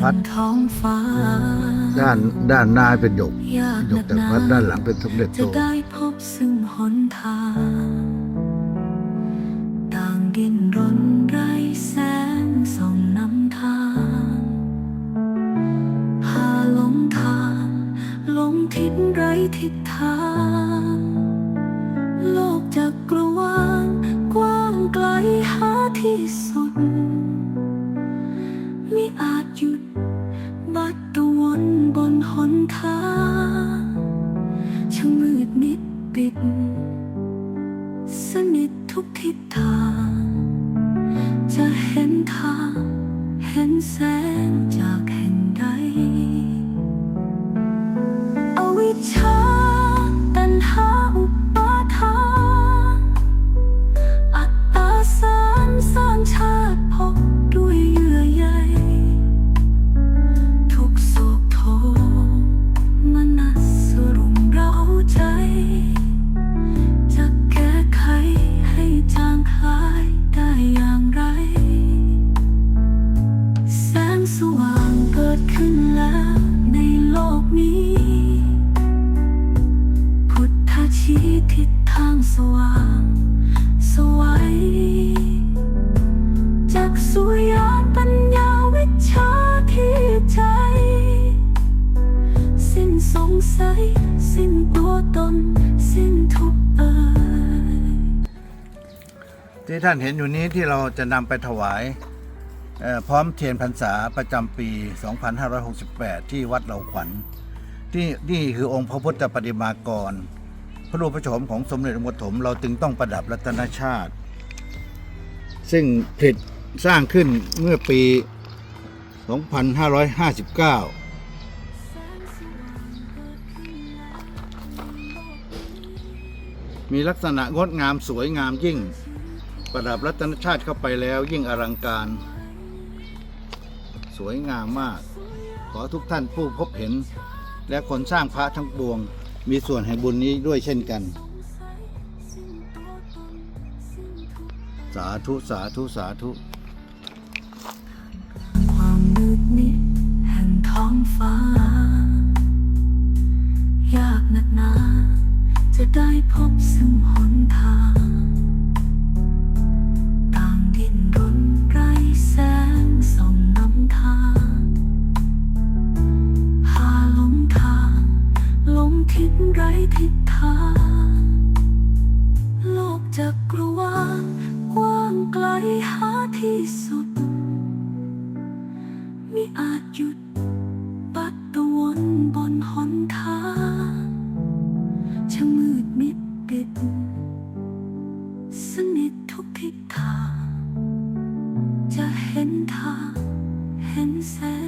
พัดท้องฟ้าด้านด้านหน้าเป็นหยกยากหยกแต่พัดด้านหลังเป็นสมเด็จจะโตได้พบซึ่งหนทางต่างดิ้นรนไร้แสงส่องนำทางพาหลงทางหลงทิศไร้ทิศทาง โลกจักรวาลกว้างไกลหาที่สุด ปิด สนิททุกทิศทาง จะเห็นทาง เห็นแสงจากแห่งใด อวิชชา ตัวตนสิ้นทุกเอ่ยที่ท่านเห็นอยู่นี้ที่เราจะนำไปถวายเอ่อพร้อมเทียนพรรษาประจำปี 2568 ที่วัดเหล่าขวัญ ที่นี่คือองค์พระพุทธปฏิมากร พระรูปโฉมของสมเด็จองค์ปฐมเราจึงต้องประดับรัตนชาติ ซึ่งผลิตสร้างขึ้นเมื่อปี 2559 มีลักษณะงดงามสวยงามยิ่ง ประดับรัตนชาติเข้าไปแล้วยิ่งอลังการ สวยงามมาก ขอทุกท่านผู้พบเห็น และคนสร้างพระทั้งปวง มีส่วนแห่งบุญนี้ด้วยเช่นกัน สาธุ สาธุ สาธุ ความมืดมิดแห่งท้องฟ้า ยากนักหนา จะได้พบซึ่งหนทาง ต่างดินรนไร้แสงส่องนำทางพาหลงทางหลงทิศไร้ทิศทาง โลกจักรวาลกว้างไกลหาที่สุด ไม่อาจหยุดปัดตะวนบนหน ทุกทิศทางจะเห็นทางเห็นแสง